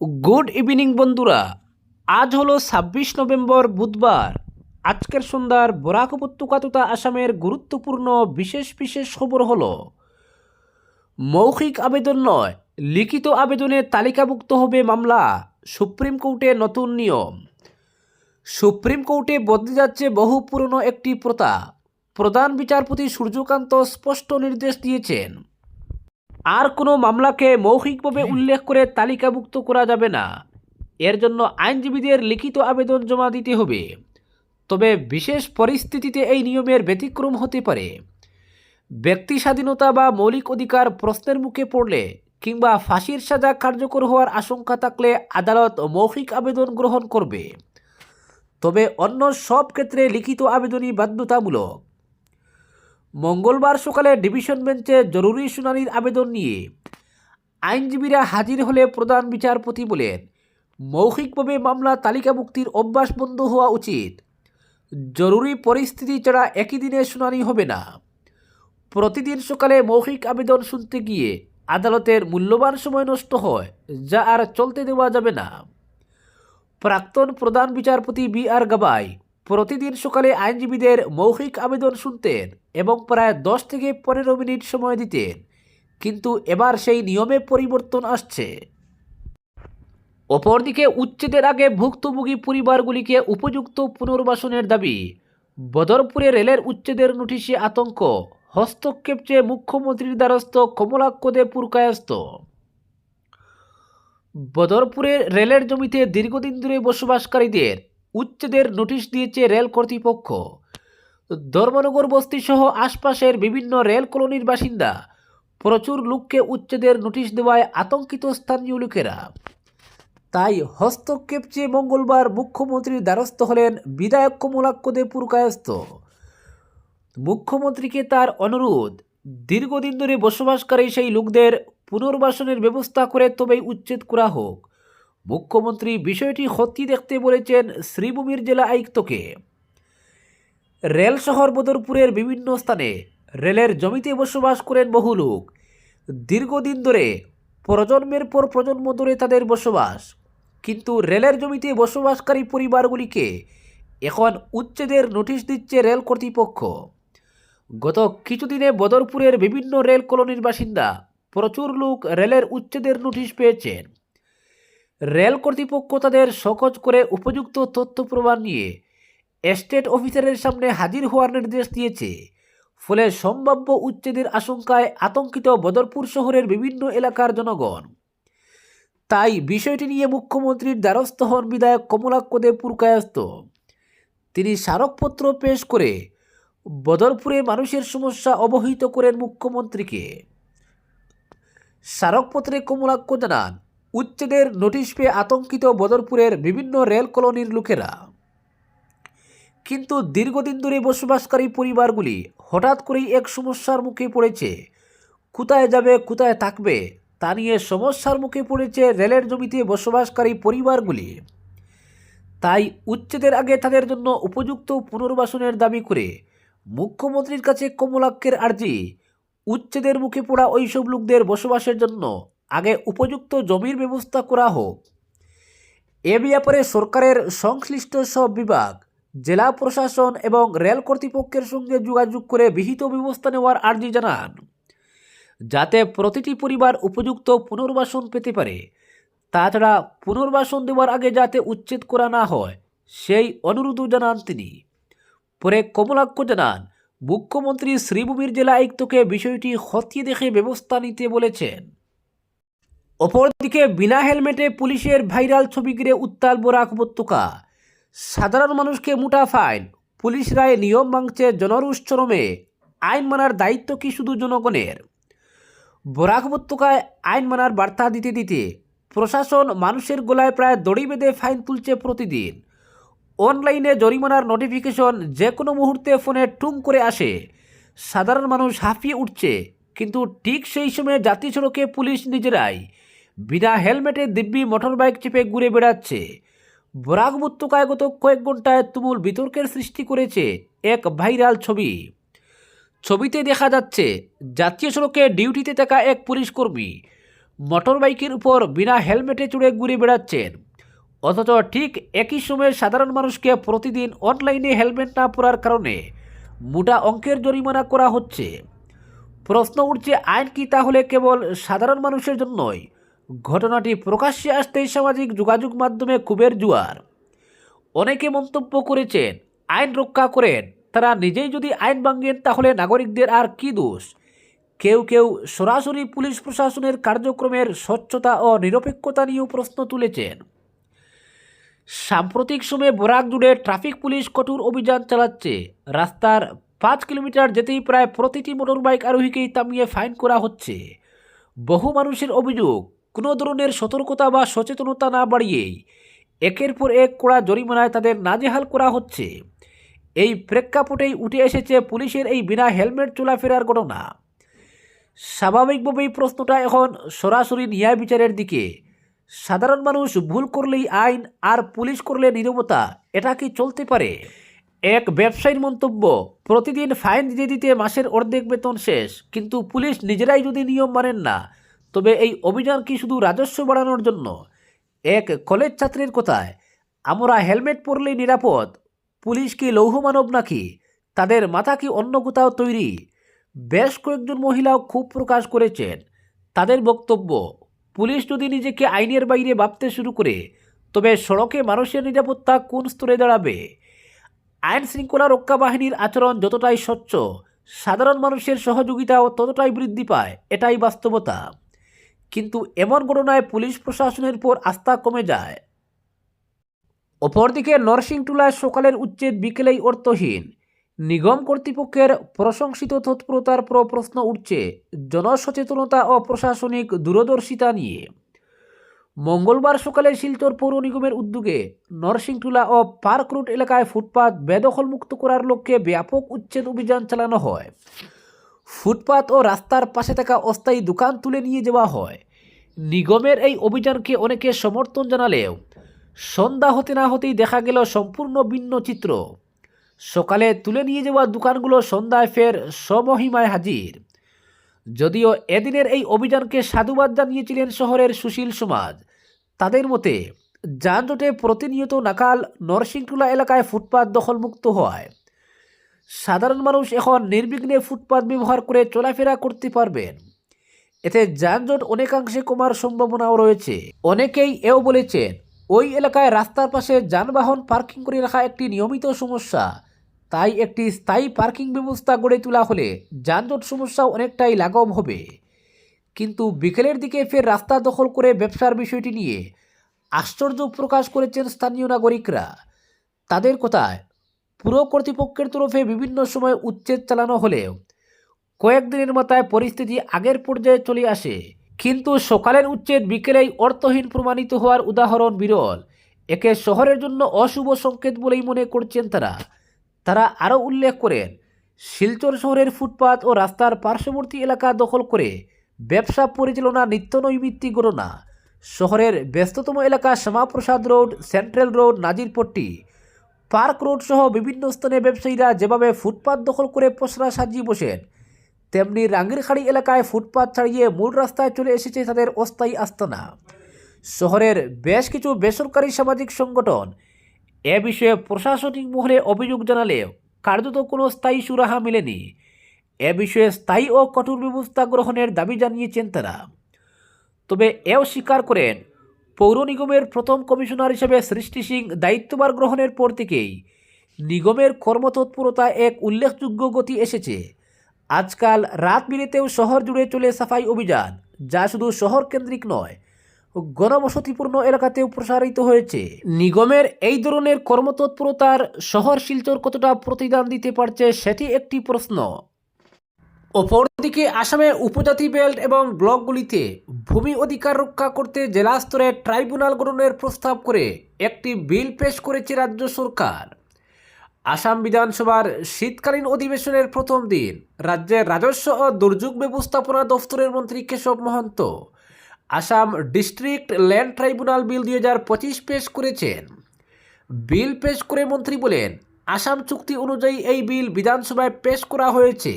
Good evening বন্ধুরা। আজ হলো ছাব্বিশ নভেম্বর বুধবার। আজকের সন্ধ্যার বরাক উপত্যকা তথা আসামের গুরুত্বপূর্ণ বিশেষ বিশেষ খবর হলো, মৌখিক আবেদন নয়, লিখিত আবেদনে তালিকাভুক্ত হবে মামলা, সুপ্রিম কোর্টে নতুন নিয়ম। সুপ্রিম কোর্টে বদলে যাচ্ছে বহু পুরনো একটি প্রথা প্রধান বিচারপতি সূর্যকান্ত স্পষ্ট নির্দেশ দিয়েছেন। আর কোনো মামলাকে মৌখিকভাবে উল্লেখ করে তালিকাভুক্ত করা যাবে না। এর জন্য আইনজীবীদের লিখিত আবেদন জমা দিতে হবে। তবে বিশেষ পরিস্থিতিতে এই নিয়মের ব্যতিক্রম হতে পারে। ব্যক্তি স্বাধীনতা বা মৌলিক অধিকার প্রশ্নের মুখে পড়লে কিংবা ফাঁসির সাজা কার্যকর হওয়ার আশঙ্কা থাকলে আদালত মৌখিক আবেদন গ্রহণ করবে। তবে অন্য সব ক্ষেত্রে লিখিত আবেদনই বাধ্যতামূলক। মঙ্গলবার সকালে ডিভিশন বেঞ্চে জরুরি শুনানির আবেদন নিয়ে আইনজীবীরা হাজির হলে প্রধান বিচারপতি বলেন, মৌখিকভাবে মামলা তালিকাভুক্তির অভ্যাস বন্ধ হওয়া উচিত। জরুরি পরিস্থিতি ছাড়া একই দিনে শুনানি হবে না। প্রতিদিন সকালে মৌখিক আবেদন শুনতে গিয়ে আদালতের মূল্যবান সময় নষ্ট হয়, যা আর চলতে দেওয়া যাবে না। প্রাক্তন প্রধান বিচারপতি বি আর গাবাই প্রতিদিন সকালে আইনজীবীদের মৌখিক আবেদন শুনতেন এবং প্রায় দশ থেকে পনেরো মিনিট সময় দিতেন। কিন্তু এবার সেই নিয়মে পরিবর্তন আসছে। অপরদিকে উচ্ছেদের আগে ভুক্তভোগী পরিবারগুলিকে উপযুক্ত পুনর্বাসনের দাবি, বদরপুরে রেলের উচ্ছেদের নোটিশে আতঙ্ক, হস্তক্ষেপ চেয়ে মুখ্যমন্ত্রীর দ্বারস্থ কমলাক্ষদে পুরকায়স্ত বদরপুরের রেলের জমিতে দীর্ঘদিন ধরে বসবাসকারীদের উচ্ছেদের নোটিশ দিয়েছে রেল কর্তৃপক্ষ। ধর্মনগর বস্তি সহ আশপাশের বিভিন্ন রেল কলোনির বাসিন্দা প্রচুর লোককে উচ্ছেদের নোটিশ দেওয়ায় আতঙ্কিত স্থানীয় লোকেরা। তাই হস্তক্ষেপ চেয়ে মঙ্গলবার মুখ্যমন্ত্রীর দ্বারস্থ হলেন বিধায়ক কমলাক্ষ দে পুরকায়স্ত মুখ্যমন্ত্রীকে তার অনুরোধ, দীর্ঘদিন ধরে বসবাসকারী সেই লোকদের পুনর্বাসনের ব্যবস্থা করে তবেই উচ্ছেদ করা হোক। মুখ্যমন্ত্রী বিষয়টি খতিয়ে দেখতে বলেছেন শ্রীভূমির জেলা আয়ুক্তকে। রেল শহর বদরপুরের বিভিন্ন স্থানে রেলের জমিতে বসবাস করেন বহু লোক। দীর্ঘদিন ধরে প্রজন্মের পর প্রজন্ম ধরে তাদের বসবাস। কিন্তু রেলের জমিতে বসবাসকারী পরিবারগুলিকে এখন উচ্ছেদের নোটিশ দিচ্ছে রেল কর্তৃপক্ষ। গত কিছুদিনে বদরপুরের বিভিন্ন রেল কলোনির বাসিন্দা প্রচুর লোক রেলের উচ্ছেদের নোটিশ পেয়েছেন। রেল কর্তৃপক্ষ তাদের সকজ করে উপযুক্ত তথ্য প্রমাণ নিয়ে এস্টেট অফিসারের সামনে হাজির হওয়ার নির্দেশ দিয়েছে। ফলে সম্ভাব্য উচ্ছেদের আশঙ্কায় আতঙ্কিত বদরপুর শহরের বিভিন্ন এলাকার জনগণ। তাই বিষয়টি নিয়ে মুখ্যমন্ত্রীর দ্বারস্থ হন বিধায়ক কমলাক্ষ দেব পুরকায়স্ত তিনি স্মারকপত্র পেশ করে বদরপুরে মানুষের সমস্যা অবহিত করেন মুখ্যমন্ত্রীকে। স্মারকপত্রে কমলাক্ষ জানান উচ্ছেদের নোটিশ পেয়ে আতঙ্কিত বদরপুরের বিভিন্ন রেল কলোনির লোকেরা। কিন্তু দীর্ঘদিন ধরে বসবাসকারী পরিবারগুলি হঠাৎ করেই এক সমস্যার মুখে পড়েছে। কোথায় যাবে, কোথায় থাকবে, তা নিয়ে সমস্যার মুখে পড়েছে রেলের জমিতে বসবাসকারী পরিবারগুলি। তাই উচ্ছেদের আগে তাদের জন্য উপযুক্ত পুনর্বাসনের দাবি করে মুখ্যমন্ত্রীর কাছে কমলাক্ষের আর্জি, উচ্ছেদের মুখে পড়া ওইসব লোকদের বসবাসের জন্য আগে উপযুক্ত জমির ব্যবস্থা করা হোক। এ ব্যাপারে সরকারের সংশ্লিষ্ট সব বিভাগ, জেলা প্রশাসন এবং রেল কর্তৃপক্ষের সঙ্গে যোগাযোগ করে বিহিত ব্যবস্থা নেওয়ার আর্জি জানান। যাতে প্রতিটি পরিবার উপযুক্ত পুনর্বাসন পেতে পারে। তাছাড়া পুনর্বাসন দেওয়ার আগে যাতে উচ্ছেদ করা না হয়, সেই অনুরোধও জানান তিনি। পরে কমলাক্ষ জানান, মুখ্যমন্ত্রী শ্রীভূমির জেলা আয়ুক্তকে বিষয়টি খতিয়ে দেখে ব্যবস্থা নিতে বলেছেন। অপরদিকে বিনা হেলমেটে পুলিশের ভাইরাল ছবি ঘিরে উত্তাল বরাক উপত্যকা। সাধারণ মানুষকে মোটা ফাইন, পুলিশ রায় নিয়ম ভাঙছে জনরুষ চরমে, আইন মানার দায়িত্ব কি শুধু জনগণের? বরাক উপত্যকায় আইন মানার বার্তা দিতে দিতে প্রশাসন মানুষের গোলায় প্রায় দড়ি বেঁধে ফাইন তুলছে প্রতিদিন। অনলাইনে জরিমানার নোটিফিকেশন যে কোনো মুহূর্তে ফোনে টুম করে আসে। সাধারণ মানুষ হাঁপিয়ে উঠছে, কিন্তু ঠিক সেই সময়ে জাতীয় সড়কে পুলিশ নিজেরাই বিনা হেলমেটে দিব্যি মোটরবাইক চেপে ঘুরে বেড়াচ্ছে। বরাক উপত্যকায় গত কয়েক ঘন্টায় তুমুল বিতর্কের সৃষ্টি করেছে এক ভাইরাল ছবি। ছবিতে দেখা যাচ্ছে জাতীয় সড়কে ডিউটিতে থাকা এক পুলিশ কর্মী মোটর বাইকের উপর বিনা হেলমেটে চড়ে ঘুরে বেড়াচ্ছেন। অথচ ঠিক একই সময়ে সাধারণ মানুষকে প্রতিদিন অনলাইনে হেলমেট না পরার কারণে মোটা অঙ্কের জরিমানা করা হচ্ছে। প্রশ্ন উঠছে, আইন কি তাহলে কেবল সাধারণ মানুষের জন্যই? ঘটনাটি প্রকাশ্যে আসতেই সামাজিক যোগাযোগ মাধ্যমে কুবের জুয়ার। অনেকে মন্তব্য করেছেন, আইন রক্ষা করেন, তারা নিজেই যদি আইন ভাঙেন তাহলে নাগরিকদের আর কি দোষ? কেউ কেউ সরাসরি পুলিশ প্রশাসনের কার্যক্রমের স্বচ্ছতা ও নিরপেক্ষতা নিয়েও প্রশ্ন তুলেছেন। সাম্প্রতিক সময়ে বরাক জুড়ে ট্রাফিক পুলিশ কঠোর অভিযান চালাচ্ছে। রাস্তার পাঁচ কিলোমিটার যেতেই প্রায় প্রতিটি মোটরবাইক আরোহীকেই থামিয়ে ফাইন করা হচ্ছে। বহু মানুষের অভিযোগ কোনো ধরনের সতর্কতা বা সচেতনতা না বাড়িয়েই একের পর এক কড়া জরিমানায় তাদের নাজেহাল করা হচ্ছে। এই প্রেক্ষাপটেই উঠে এসেছে পুলিশের এই বিনা হেলমেট চলাফেরার ঘটনা। স্বাভাবিকভাবেই প্রশ্নটা এখন সরাসরি ন্যায় বিচারের দিকে। সাধারণ মানুষ ভুল করলেই আইন আর পুলিশ করলে নীরবতা, এটা কি চলতে পারে? এক ব্যবসায়ীর মন্তব্য, প্রতিদিন ফাইন দিতে দিতে মাসের অর্ধেক বেতন শেষ, কিন্তু পুলিশ নিজেরাই যদি নিয়ম মানেন না তবে এই অভিযান কি শুধু রাজস্ব বাড়ানোর জন্য? এক, কলেজ ছাত্রীর কথায়? আমরা হেলমেট পরলেই নিরাপদ। পুলিশ কি লৌহ মানব নাকি? তাদের মাথা কি অন্য কোথাও তৈরি? বেশ কয়েকজন মহিলাও খুব প্রকাশ করেছেন। তাদের বক্তব্য, পুলিশ যদি নিজেকে আইনের বাইরে ভাবতে শুরু করে, তবে সড়কে মানুষের নিরাপত্তা কোন স্তরে দাঁড়াবে? আইন শৃঙ্খলা রক্ষা বাহিনীর আচরণ যতটাই স্বচ্ছ, সাধারণ মানুষের সহযোগিতাও ততটাই বৃদ্ধি পায়, এটাই বাস্তবতা। কিন্তু এমন ঘটনায় পুলিশ প্রশাসনের পর আস্থা কমে যায়। অপরদিকে নরসিংটুলায় সকালের উচ্ছেদ বিকেলেই অর্থহীন। নিগম কর্তৃপক্ষের প্রশংসিত তৎপরতার পর প্রশ্ন উঠছে জনসচেতনতা ও প্রশাসনিক দূরদর্শিতা নিয়ে। মঙ্গলবার সকালে শিলচর পৌর নিগমের উদ্যোগে নরসিংটুলা ও পার্ক রুট এলাকায় ফুটপাত বেদখলমুক্ত করার লক্ষ্যে ব্যাপক উচ্ছেদ অভিযান চালানো হয়। ফুটপাত ও রাস্তার পাশে থাকা অস্থায়ী দোকান তুলে নিয়ে যাওয়া হয়। নিগমের এই অভিযানকে অনেকে সমর্থন জানালেও সন্ধ্যা হতে না হতেই দেখা গেল সম্পূর্ণ ভিন্ন চিত্র। সকালে তুলে নিয়ে যাওয়া দোকানগুলো সন্ধ্যায় ফের স্বমহিমায় হাজির। যদিও এদিনের এই অভিযানকে সাধুবাদ জানিয়েছিলেন শহরের সুশীল সমাজ। তাদের মতে, যানজটে প্রতিনিয়ত নাকাল নরসিংটুলা এলাকায় ফুটপাত দখলমুক্ত হয় সাধারণ মানুষ এখন নির্বিঘ্নে ফুটপাত ব্যবহার করে চলাফেরা করতে পারবেন। এতে যানজট অনেকাংশে কমার সম্ভাবনাও রয়েছে। অনেকেই এও বলেছেন, ওই এলাকায় রাস্তার পাশে যানবাহন পার্কিং করে রাখা একটি নিয়মিত সমস্যা। তাই একটি স্থায়ী পার্কিং ব্যবস্থা গড়ে তোলা হলে যানজট সমস্যা অনেকটাই লাঘব হবে। কিন্তু বিকেলের দিকে ফের রাস্তা দখল করে ব্যবসার বিষয়টি নিয়ে আশ্চর্য প্রকাশ করেছেন স্থানীয় নাগরিকরা। তাদের কথায় পুর কর্তৃপক্ষের তরফে বিভিন্ন সময় উচ্ছেদ চালানো হলেও কয়েকদিনের মাথায় পরিস্থিতি আগের পর্যায়ে চলে আসে। কিন্তু সকালের উচ্ছেদ বিকেলেই অর্থহীন প্রমাণিত হওয়ার উদাহরণ বিরল। একে শহরের জন্য অশুভ সংকেত বলেই মনে করছেন তারা। তারা আরও উল্লেখ করেন, শিলচর শহরের ফুটপাত ও রাস্তার পার্শ্ববর্তী এলাকা দখল করে ব্যবসা পরিচালনা নিত্য নৈমিত্তিক ঘটনা। শহরের ব্যস্ততম এলাকা Shyamaprasad road, central road, Nazirpatti park road সহ বিভিন্ন স্থানে ব্যবসায়ীরা যেভাবে ফুটপাত দখল করে পসরা সাজিয়ে বসেন, তেমনি রাঙ্গিরখাড়ি এলাকায় ফুটপাত ছাড়িয়ে মূল রাস্তায় চলে এসেছে তাদের অস্থায়ী আস্তানা। শহরের বেশ কিছু বেসরকারি সামাজিক সংগঠন এ বিষয়ে প্রশাসনিক মহলে অভিযোগ জানালেও কার্যত কোনো স্থায়ী সুরাহা মেলেনি। এ বিষয়ে স্থায়ী ও কঠোর ব্যবস্থা গ্রহণের দাবি জানিয়েছেন তারা। তবে এও স্বীকার করেন পৌর নিগমের প্রথম কমিশনার হিসেবে সৃষ্টি সিং দায়িত্বভার গ্রহণের পর থেকেই নিগমের কর্মতৎপরতায় এক উল্লেখযোগ্য গতি এসেছে। আজকাল রাত বিরেতেও শহর জুড়ে চলে সাফাই অভিযান, যা শুধু শহর কেন্দ্রিক নয়, গণবসতিপূর্ণ এলাকাতেও প্রসারিত হয়েছে। নিগমের এই ধরনের কর্মতৎপরতার শহর শিলচর কতটা প্রতিদান দিতে পারছে সেটি একটি প্রশ্ন। অপরদিকে আসামে উপজাতি বেল্ট এবং ব্লকগুলিতে ভূমি অধিকার রক্ষা করতে জেলা স্তরে ট্রাইব্যুনাল গঠনের প্রস্তাব করে একটি বিল পেশ করেছে রাজ্য সরকার। আসাম বিধানসভার শীতকালীন অধিবেশনের প্রথম দিন রাজ্যের রাজস্ব ও দুর্যোগ ব্যবস্থাপনা দফতরের মন্ত্রী Keshab Mahanta Assam district land tribunal bill দুই হাজার পঁচিশ পেশ করেছেন। বিল পেশ করে মন্ত্রী বলেন, আসাম চুক্তি অনুযায়ী এই বিল বিধানসভায় পেশ করা হয়েছে।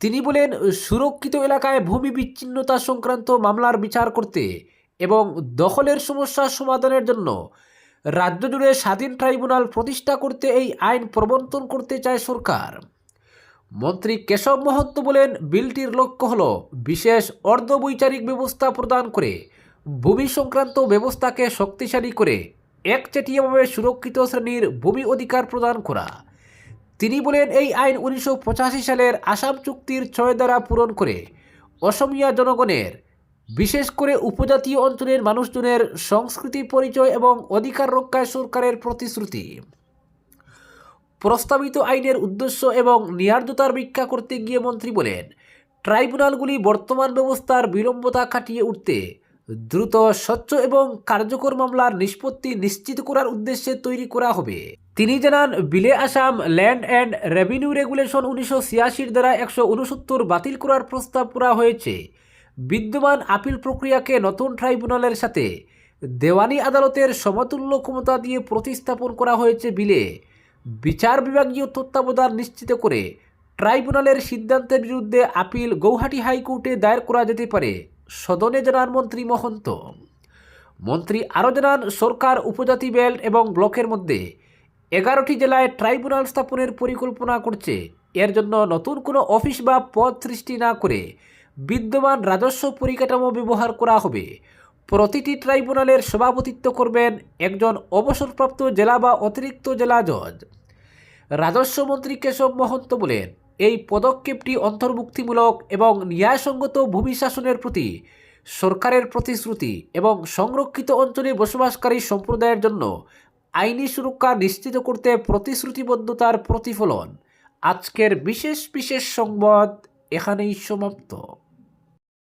তিনি বলেন, সুরক্ষিত এলাকায় ভূমি বিচ্ছিন্নতা সংক্রান্ত মামলার বিচার করতে এবং দখলের সমস্যা সমাধানের জন্য রাজ্য জুড়ে স্বাধীন ট্রাইব্যুনাল প্রতিষ্ঠা করতে এই আইন প্রবর্তন করতে চায় সরকার। মন্ত্রী কেশব মহন্ত বলেন, বিলটির লক্ষ্য হল বিশেষ অর্ধবৈচারিক ব্যবস্থা প্রদান করে ভূমি সংক্রান্ত ব্যবস্থাকে শক্তিশালী করে একচেটিয়াভাবে সুরক্ষিত শ্রেণির ভূমি অধিকার প্রদান করা। তিনি বলেন, এই আইন উনিশশো পঁচাশি সালের আসাম চুক্তির ছয় দ্বারা পূরণ করে অসমিয়া জনগণের, বিশেষ করে উপজাতীয় অঞ্চলের মানুষজনের সংস্কৃতি পরিচয় এবং অধিকার রক্ষায় সরকারের প্রতিশ্রুতি। প্রস্তাবিত আইনের উদ্দেশ্য এবং ন্যায্যতার ব্যাখ্যা করতে গিয়ে মন্ত্রী বলেন, ট্রাইব্যুনালগুলি বর্তমান ব্যবস্থার বিলম্বতা কাটিয়ে উঠতে দ্রুত, স্বচ্ছ এবং কার্যকর মামলার নিষ্পত্তি নিশ্চিত করার উদ্দেশ্যে তৈরি করা হবে। তিনি জানান, বিলে Assam land and revenue regulation উনিশশো ছিয়াশির দ্বারা একশো উনসত্তর বাতিল করার প্রস্তাব করা হয়েছে। বিদ্যমান আপিল প্রক্রিয়াকে নতুন ট্রাইব্যুনালের সাথে দেওয়ানি আদালতের সমতুল্য ক্ষমতা দিয়ে প্রতিস্থাপন করা হয়েছে বিলে। বিচার বিভাগীয় তত্ত্বাবধান নিশ্চিত করে ট্রাইব্যুনালের সিদ্ধান্তের বিরুদ্ধে আপিল গৌহাটি হাইকোর্টে দায়ের করা যেতে পারে। সদনে জানান মন্ত্রী মহন্ত। মন্ত্রী আরও জানান, সরকার, উপজাতি বেল্ট এবং ব্লকের মধ্যে এগারোটি জেলায় ট্রাইব্যুনাল স্থাপনের পরিকল্পনা করছে। এর জন্য নতুন কোনো অফিস বা পদ সৃষ্টি না করে বিদ্যমান রাজস্ব পরিকাঠামো ব্যবহার করা হবে। প্রতিটি ট্রাইব্যুনালের সভাপতিত্ব করবেন একজন অবসরপ্রাপ্ত জেলা বা অতিরিক্ত জেলা জজ। রাজস্ব মন্ত্রী কেশব মহন্ত বলেন এই পদক্ষেপটি অন্তর্ভুক্তিমূলক এবং ন্যায়সঙ্গত ভূমি শাসনের প্রতি, সরকারের প্রতিশ্রুতি এবং সংরক্ষিত অঞ্চলে বসবাসকারী সম্প্রদায়ের জন্য আইনি সুরক্ষা নিশ্চিত করতে প্রতিশ্রুতিবদ্ধতার প্রতিফলন। আজকের বিশেষ বিশেষ সংবাদ এখানেই সমাপ্ত।